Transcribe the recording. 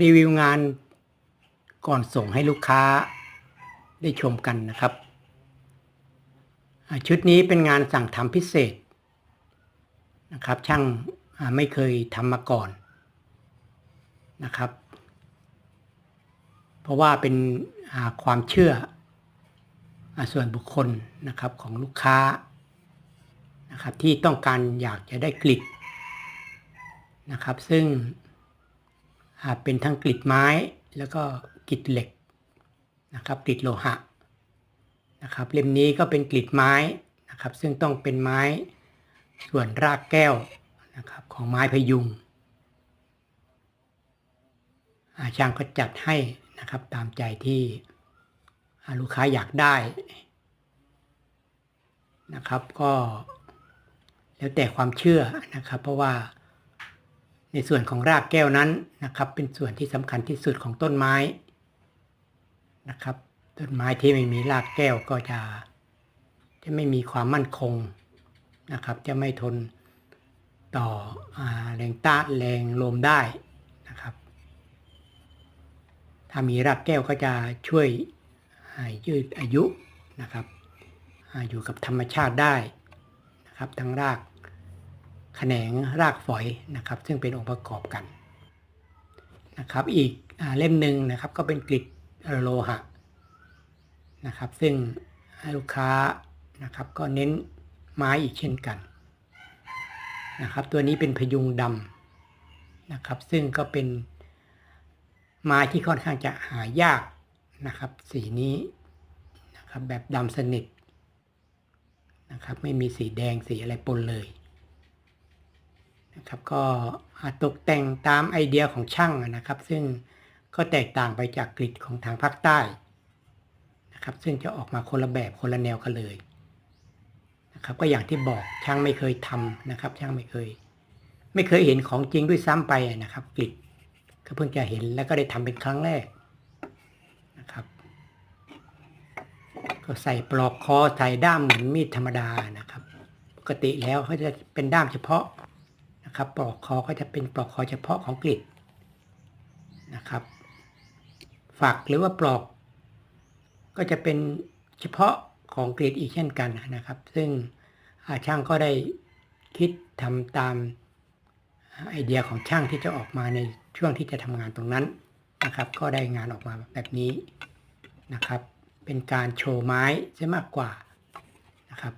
รีวิวงานก่อนส่งให้ลูกค้าได้ชมกันนะครับ ชุดนี้เป็นงานสั่งทำพิเศษนะครับ ช่างไม่เคยทำมาก่อนนะครับ เพราะว่าเป็นความเชื่ออส่วนบุคคลนะครับของลูกค้านะครับที่ต้องการอยากจะได้กลิดนนะครับ ซึ่ง เป็นทั้งกลิดไม้แล้วก็กลิดเหล็กนะครับกลิดโลหะนะครับเล่มนี้ก็เป็นกลิดไม้นะครับซึ่งต้องเป็นไม้ส่วนรากแก้วนะครับของไม้พยุงอาช่างก็จัดให้นะครับตามใจที่ลูกค้าอยากได้นะครับก็แล้วแต่ความเชื่อนะครับ เพราะว่า ในส่วนของรากแก้วนั้นนะครับ เป็นส่วนที่สำคัญที่สุดของต้นไม้นะครับ ต้นไม้ที่ไม่มีรากแก้วก็จะ จะไม่มีความมั่นคงนะครับ จะไม่ทนต่ออแรงต้านแรงลมได้นะครับ ถ้ามีรากแก้วก็จะช่วยให้ยืดอายุนะครับ อยู่กับธรรมชาติได้นะครับทั้งราก แขนงรากฝอยนะครับ ซึ่งเป็นองค์ประกอบกันนะครับ อีกอเล่มหนึ่งนะครับก็เป็นกริดโลหะนะครับ ซึ่งให้ลูกค้านะครับก็เน้นไม้อีกเช่นกันนะครับ ตัวนี้เป็นพยุงดำนะครับ ซึ่งก็เป็นไม้ที่ค่อนข้างจะหายากนะครับ สีนี้นะครับแบบดำสนิทนะครับ ไม่มีสีแดงสีอะไรปนเลย นะครับก็ตกแต่งตามไอเดียของช่างนะครับ ซึ่งก็แตกต่างไปจากกริดของทางภาคใต้นะครับซึ่งจะออกมาคนละแบบคนละแนวกันเลยนะครับก็อย่างที่บอกช่างไม่เคยทำนะครับ ช่างไม่เคย ไม่เคยเห็นของจริงด้วยซ้ำไปนะครับกริดก็เพิ่งจะเห็นแล้วก็ได้ทำเป็นครั้งแรกนะครับก็ใส่ปลอกคอใส่ด้ามเหมือนมีดธรรมดานะครับ ปกติแล้วเขาจะเป็นด้ามเฉพาะ นะครับปลอกคอก็จะเป็นปลอกคอเฉพาะของกริดนะครับ ฝักหรือว่าปลอก ก็จะเป็นเฉพาะของกรีดอีกเช่นกันนะครับ ซึ่งาช่างก็ได้คิดทำตามไอเดียของช่างที่จะออกมาในช่วงที่จะทำงานตรงนั้นนะครับ ก็ได้งานออกมาแบบนี้นะครับ เป็นการโชว์ไม้ซะมากกว่านะครับ